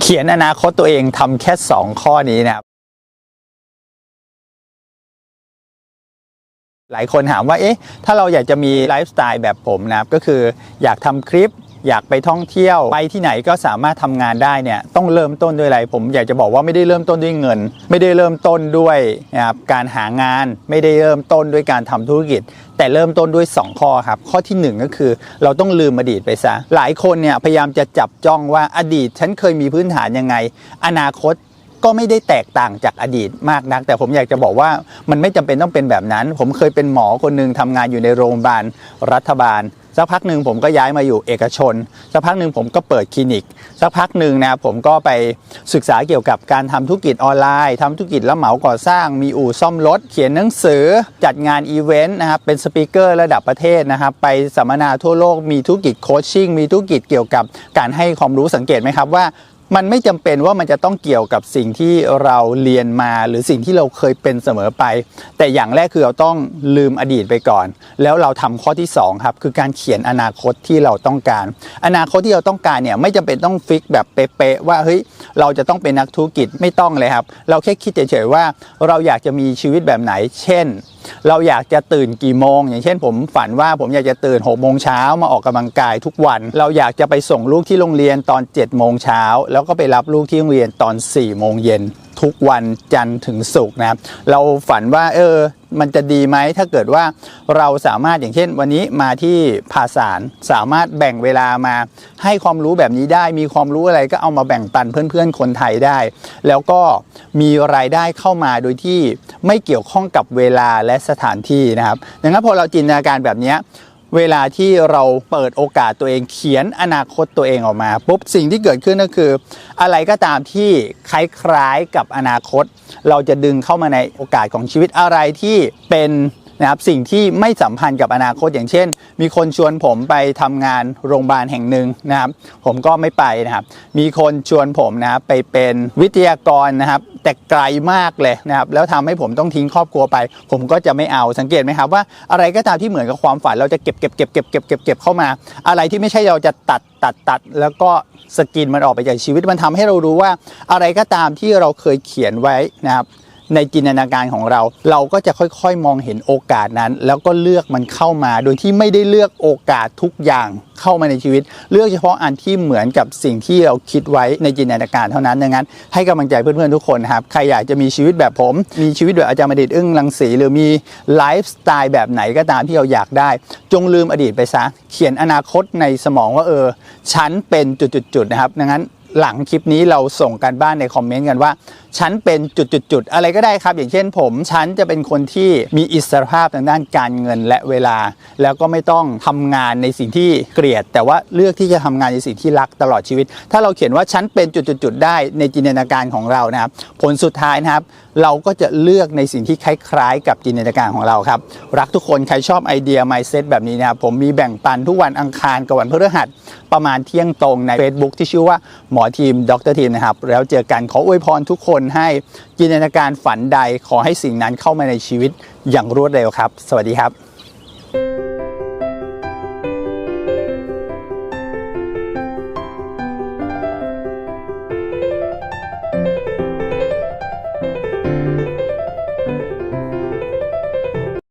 เขียนอนาคตตัวเองทำแค่ 2 ข้อนี้นะครับหลายคนถามว่าเอ๊ะถ้าเราอยากจะมีไลฟ์สไตล์แบบผมนะครับก็คืออยากทำคลิป อยากไปท่องเที่ยวไปที่ไหนก็สามารถทำงานได้เนี่ยต้องเริ่มต้นด้วยอะไร ผมอยากจะบอกว่าไม่ได้เริ่มต้นด้วยเงิน ไม่ได้เริ่มต้นด้วยนะครับการหางานไม่ได้เริ่มต้นด้วยการทำธุรกิจ แต่เริ่มต้นด้วย 2 ข้อครับ ข้อทีหนึ่1 ก็คือ เราต้องลืมอดีตไปซะหลายคนเนี่ยพยายามจะจับจ้องว่าอดีต ฉันเคยมีพื้นฐานยังไง อนาคตก็ไม่ได้แตกต่างจากอดีตมากนัก แต่ผมอยากจะบอกว่ามันไม่จำเป็นต้องเป็นแบบนั้น ผมเคยเป็นหมอคนหนึ่งทำงานอยู่ในโรงพยาบาลรัฐบาล สักพักหนึ่งผมก็ย้ายมาอยู่เอกชน สักพักหนึ่งผมก็เปิดคลินิก สักพักหนึ่งนะผมก็ไปศึกษาเกี่ยวกับการทำธุรกิจออนไลน์ทำธุรกิจรับเหมาก่อสร้าง มีอู่ซ่อมรถ เขียนหนังสือ จัดงานอีเวนต์นะครับเป็นสปิเกอร์ระดับประเทศนะครับไปสัมมนาทั่วโลกมีธุรกิจโคชชิ่งมีธุรกิจเกี่ยวกับการให้ความรู้สังเกตไหมครับว่า มันไม่จำเป็นว่ามันจะต้องเกี่ยวกับสิ่งที่เราเรียนมาหรือสิ่งที่เราเคยเป็นเสมอไป แต่อย่างแรกคือเราต้องลืมอดีตไปก่อน แล้วเราทำข้อที่2ครับคือการเขียนอนาคตที่เราต้องการ อนาคตที่เราต้องการเนี่ยไม่จำเป็นต้องฟิกแบบเป๊ะๆว่าเฮ้ยเราจะต้องเป็นนักธุรกิจไม่ต้องเลยครับ เราแค่คิดเฉยๆว่าเราอยากจะมีชีวิตแบบไหน เช่น เราอยากจะตื่นกี่โมง อย่างเช่นผมฝันว่าผมอยากจะตื่น6กโมงเช้ามาออกกำลังกายทุกวัน เราอยากจะไปส่งลูกที่โรงเรียนตอน7จ็ดโมงเช้าแล้วก็ไปรับลูกที่โรงเรียนตอน4ี่โมงเย็น ทุกวันจันทร์ถึงศุกร์นะครับ เราฝันว่าเออมันจะดีไหมถ้าเกิดว่าเราสามารถอย่างเช่น วันนี้มาที่ภาษารสามารถแบ่งเวลามาให้ความรู้แบบนี้ได้ มีความรู้อะไรก็เอามาแบ่งปันเพื่อนๆ คนไทยได้ แล้วก็มีรายได้เข้ามาโดยที่ไม่เกี่ยวข้องกับเวลาและสถานที่นะครับดังนั้นพอเราจินตนาการแบบนี้ เวลาที่เราเปิดโอกาสตัวเองเขียนอนาคตตัวเองออกมาปุ๊บสิ่งที่เกิดขึ้นก็คือ อะไรก็ตามที่คล้ายๆกับอนาคต เราจะดึงเข้ามาในโอกาสของชีวิตอะไรที่เป็น นะครับสิ่งที่ไม่สัมพันธ์กับอนาคตอย่างเช่น มีคนชวนผมไปทำงานโรงพยาบาลแห่งหนึ่งนะครับผมก็ไม่ไปนะครับมีคนชวนผมนะครับไปเป็นวิทยากรนะครับแต่ไกลมากเลยนะครับแล้วทำให้ผมต้องทิ้งครอบครัวไป ผมก็จะไม่เอาสังเกตไหมครับว่าอะไรก็ตามที่เหมือนกับความฝันเราจะเก็บเก็บเก็บเก็บเก็บเก็บเก็บเข้ามา อะไรที่ไม่ใช่เราจะตัดตัดตัดแล้วก็สกินมันออกไปจากชีวิตมันทำให้เรารู้ว่าอะไรก็ตามที่เราเคยเขียนไว้นะครับ ในจินตนาการของเรา เราก็จะค่อยๆ มองเห็นโอกาสนั้น แล้วก็เลือกมันเข้ามาโดยที่ไม่ได้เลือกโอกาสทุกอย่างเข้ามาในชีวิต เลือกเฉพาะอันที่เหมือนกับสิ่งที่เราคิดไว้ในจินตนาการเท่านั้นดังนั้น ให้กำลังใจเพื่อนๆทุกคนนะครับใครอยากจะมีชีวิตแบบผม มีชีวิตแบบอาจารย์มดิตอึ้งรังสีหรือมีไลฟ์สไตล์แบบไหนก็ตามที่เราอยากได้ จงลืมอดีตไปซะเขียนอนาคตในสมองว่าเออฉันเป็นจุดๆนะครับดังนั้น หลังคลิปนี้เราส่งกันบ้านในคอมเมนต์กันว่า ฉันเป็นจุดๆๆอะไรก็ได้ครับ อย่างเช่นผม ฉันจะเป็นคนที่มีอิสรภาพทางด้านการเงินและเวลา แล้วก็ไม่ต้องทำงานในสิ่งที่เกลียด แต่ว่าเลือกที่จะทำงานในสิ่งที่รักตลอดชีวิต ถ้าเราเขียนว่าฉันเป็นจุดๆๆได้ในจินตนาการของเรานะครับผลสุดท้ายนะครับ เราก็จะเลือกในสิ่งที่คล้ายๆ กับจินตนาการของเราครับรักทุกคนใครชอบไอเดีย mindset แบบนี้นะครับผมมีแบ่งปันทุกวันอังคารกับวันพฤหัสประมาณเที่ยงตรงใน Facebook ที่ชื่อว่าหมอทีมดรทีมนะครับ แล้วเจอกันขออวยพรทุกคนให้จินตนาการฝันใดขอให้สิ่งนั้นเข้ามาในชีวิตอย่างรวดเร็วครับ สวัสดีครับ